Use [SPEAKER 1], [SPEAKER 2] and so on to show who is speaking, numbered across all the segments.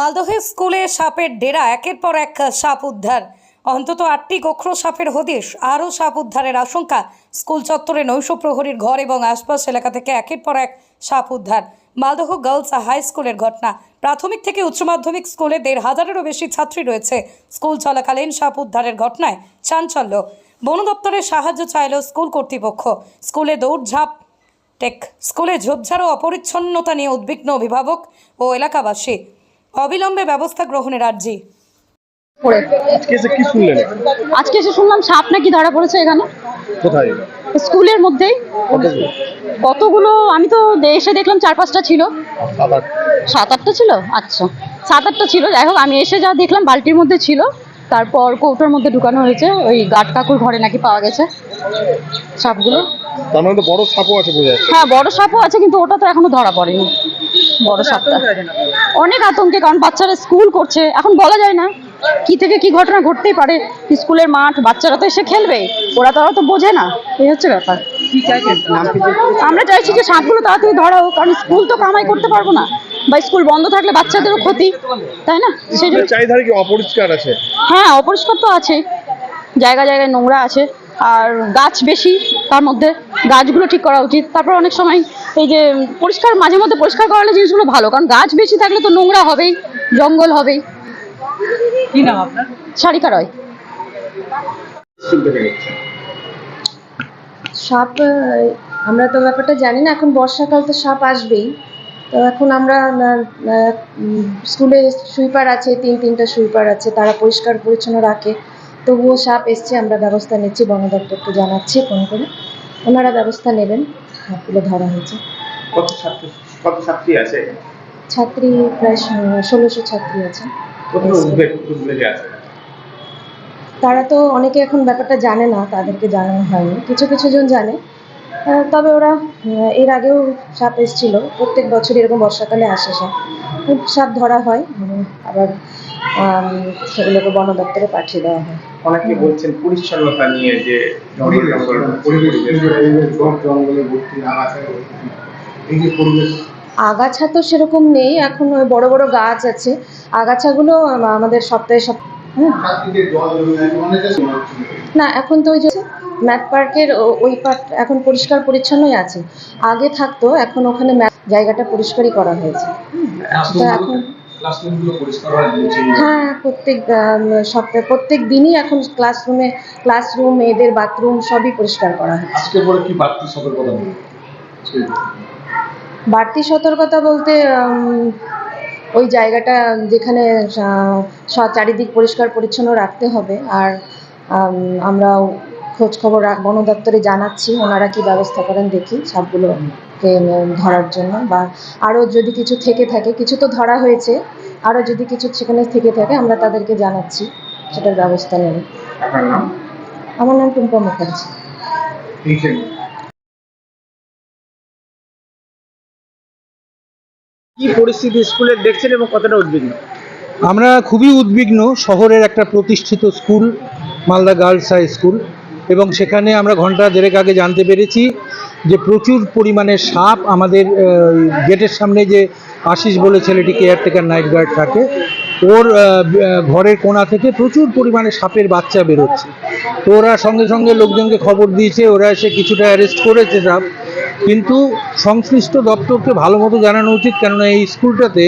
[SPEAKER 1] মালদহে স্কুলে সাপের ডেরা, একের পর এক সাপ উদ্ধার। অন্তত আটটি গোখরো সাপের হদিশ, আরও সাপ উদ্ধারের আশঙ্কা। স্কুল চত্বরে নৈশ প্রহরীর ঘর এবং আশপাশ এলাকা থেকে একের পর এক সাপ উদ্ধার। মালদহ গার্লস হাই স্কুলের ঘটনা। প্রাথমিক থেকে উচ্চ মাধ্যমিক স্কুলে দেড় হাজারেরও বেশি ছাত্রী রয়েছে। স্কুল চলাকালীন সাপ উদ্ধারের ঘটনায় চাঞ্চল্য। বন দপ্তরের সাহায্য চাইল স্কুল কর্তৃপক্ষ। স্কুলে দৌড়ঝাঁপ টেক। স্কুলে ঝোপঝাড় ও অপরিচ্ছন্নতা নিয়ে উদ্বিগ্ন অভিভাবক ও এলাকাবাসী। অবিলম্বে ব্যবস্থা গ্রহণের আর্জি।
[SPEAKER 2] পড়ে
[SPEAKER 3] আজকে এসে কি শুনলেন?
[SPEAKER 2] আজকে এসে শুনলাম সাপ নাকি ধরা পড়েছে এখানে।
[SPEAKER 3] কোথায়?
[SPEAKER 2] স্কুলের মধ্যেই।
[SPEAKER 3] কতগুলো?
[SPEAKER 2] আমি তো এসে দেখলাম চার পাঁচটা ছিল।
[SPEAKER 3] সাত
[SPEAKER 2] আটটা ছিল? আচ্ছা। সাত আটটা ছিল। যাই হোক আমি এসে যা দেখলাম বালতির মধ্যে ছিল। তারপর কৌটোর মধ্যে ঢুকানো হয়েছে। ওই গাট কাকুর ঘরে নাকি পাওয়া গেছে সাপগুলো।
[SPEAKER 3] তার মানে বড় সাপও আছে বোঝা
[SPEAKER 2] হ্যাঁ বড় সাপও আছে কিন্তু ওটা তো এখনও ধরা পড়েনি। বড় সাপটা। অনেক আতঙ্কে কারণ বাচ্চারা স্কুল করছে। এখন বলা যায় না কি থেকে কি ঘটনা ঘটতেই পারে। স্কুলের মাঠ বাচ্চারা তো এসে খেলবে। ওরা তারা তো বোঝে না। এই হচ্ছে ব্যাপার। আমরা চাইছি যে সাপগুলো তাড়াতাড়ি ধরা হোক কারণ স্কুল তো কামাই করতে পারব না। বা স্কুল বন্ধ থাকলে বাচ্চাদেরও ক্ষতি তাই না? সেই জন্য
[SPEAKER 3] চারিধারে কি অপরিষ্কার আছে?
[SPEAKER 2] হ্যাঁ অপরিষ্কার তো আছে। জায়গা জায়গায় নোংরা আছে। আর গাছ বেশি তার মধ্যে গাছগুলো ঠিক করা উচিত। তারপর অনেক সময় এই যে পরিষ্কার মাঝে মধ্যে পরিষ্কার করালে জিনিসগুলো ভালো কারণ গাছ বেশি থাকলে তো নোংরা হবেই জঙ্গল হবেই।
[SPEAKER 4] কি নাম আপনার?
[SPEAKER 2] সারিকা রয়।
[SPEAKER 5] সাপ আমরা তো ব্যাপারটা জানি না এখন বর্ষাকাল তো সাপ আসবেই। তো এখন আমরা স্কুলে সুইপার আছে তিন তিনটা সুইপার আছে তারা পরিষ্কার পরিচ্ছন্ন রাখে। তবুও সাপ এসছে আমরা ব্যবস্থা নিচ্ছি বন দপ্তরকে জানাচ্ছি ফোন করে। ওনারা ব্যবস্থা নেবেন। সাপগুলো ধরা হয়েছে।
[SPEAKER 6] কত ছাত্র কত ছাত্রী আছে?
[SPEAKER 5] ছাত্রী প্রায় ষোলোশো ছাত্রী আছে। তারা তো অনেকে এখন ব্যাপারটা জানে না তাদেরকে জানানো হয়নি। কিছু কিছু জন জানে। তবে ওরা এর আগেও সাপ এসেছিল। প্রত্যেক বছর এরকম বর্ষাকালে আসে সাপ। খুব সাপ ধরা হয়। আবার সেগুলোকে বন দপ্তরে পাঠিয়ে দেওয়া হয়।
[SPEAKER 6] অনেকে বলছেন পরিচ্ছন্নতা নিয়ে যে
[SPEAKER 5] আগাছা তো সেরকম নেই এখন ওই বড় বড় গাছ আছে। আগাছাগুলো আম- আমাদের সপ্তাহে সপ হুম। না এখন তো ওই যে ম্যাথ পার্কের ওই পার্ক এখন পরিষ্কার পরিচ্ছন্নই আছে। আগে থাকতো এখন ওখানে জায়গাটা পরিষ্কারই করা হয়েছে। এখন হ্যাঁ প্রত্যেক সপ্তাহে প্রত্যেক দিনই এখন ক্লাসরুমে ক্লাসরুম মেয়েদের বাথরুম সবই পরিষ্কার করা হয়
[SPEAKER 3] আজকে পরে কি বাড়তি সতর্কতা
[SPEAKER 5] বাড়তি সতর্কতা বলতে ওই জায়গাটা যেখানে চারিদিক পরিষ্কার পরিচ্ছন্ন রাখতে হবে। আর আম, আমরা খোঁজ খবর বন দপ্তরে জানাচ্ছি ওনারা কি ব্যবস্থা করেন দেখি সবগুলোকে উম, ধরার জন্য বা আরও যদি কিছু থেকে থাকে কিছু তো ধরা হয়েছে আরও যদি কিছু সেখানে থেকে থাকে আমরা তাদেরকে জানাচ্ছি সেটার ব্যবস্থা নেব আমার নাম টুম্পা মুখার্জি।
[SPEAKER 4] কি পরিস্থিতি স্কুলের দেখছেন এবং কতটা উদ্বিগ্ন?
[SPEAKER 7] আমরা খুবই উদ্বিগ্ন শহরের একটা প্রতিষ্ঠিত school Malda girls high school এবং সেখানে আমরা ঘণ্টা দেড়েক আগে জানতে পেরেছি যে প্রচুর পরিমাণে সাপ আমাদের গেটের সামনে যে আশিস বলে ছেলেটি কেয়ারটেকার নাইট গার্ড থাকে, ওর ঘরের কোণা থেকে প্রচুর পরিমাণে সাপের বাচ্চা বেরোচ্ছে। তো ওরা সঙ্গে সঙ্গে লোকজনকে খবর দিয়েছে, ওরা এসে কিছুটা অ্যারেস্ট করেছে সাপ, কিন্তু সংশ্লিষ্ট দপ্তরকে ভালো মতো জানানো উচিত, কেননা এই স্কুলটাতে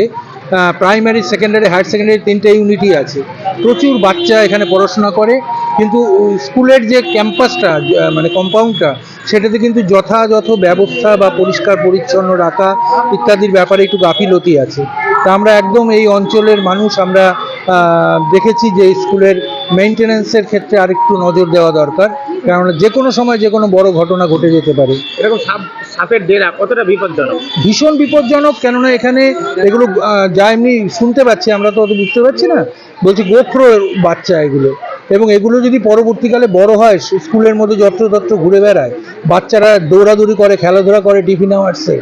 [SPEAKER 7] প্রাইমারি সেকেন্ডারি হায়ার সেকেন্ডারি তিনটে ইউনিটই আছে। প্রচুর বাচ্চা এখানে পড়াশোনা করে কিন্তু স্কুলের যে ক্যাম্পাসটা মানে কম্পাউন্ডটা সেটাতে কিন্তু যথাযথ ব্যবস্থা বা পরিষ্কার পরিচ্ছন্ন রাখা ইত্যাদির ব্যাপারে একটু গাফিলতি আছে। তা আমরা একদম এই অঞ্চলের মানুষ আমরা দেখেছি যে স্কুলের মেনটেন্যান্সের ক্ষেত্রে আরেকটু নজর দেওয়া দরকার। কেননা যে কোনো সময় যে কোনো বড় ঘটনা ঘটে যেতে পারে।
[SPEAKER 4] এরকম সাপ সাপের ডেরা কতটা বিপজ্জনক?
[SPEAKER 7] ভীষণ বিপজ্জনক কেননা এখানে এগুলো যা এমনি শুনতে পাচ্ছি আমরা তো অত বুঝতে পারছি না। বলছি গোখরো বাচ্চা এগুলো। এবং এগুলো যদি পরবর্তীকালে বড় হয় স্কুলের মধ্যে যত্রতত্র ঘুরে বেড়ায় বাচ্চারা দৌড়াদৌড়ি করে খেলাধুলা করে টিফিন আওয়ার্সে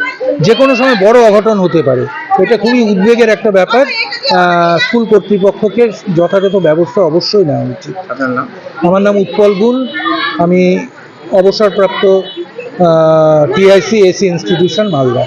[SPEAKER 7] যে কোনো সময় বড় অঘটন হতে পারে। এটা খুবই উদ্বেগের একটা ব্যাপার। স্কুল কর্তৃপক্ষকে যথাযথ ব্যবস্থা অবশ্যই নেওয়া উচিত। আমার নাম উৎপল গুল। আমি অবসরপ্রাপ্ত টিআইসি এসি ইনস্টিটিউশন মালদা।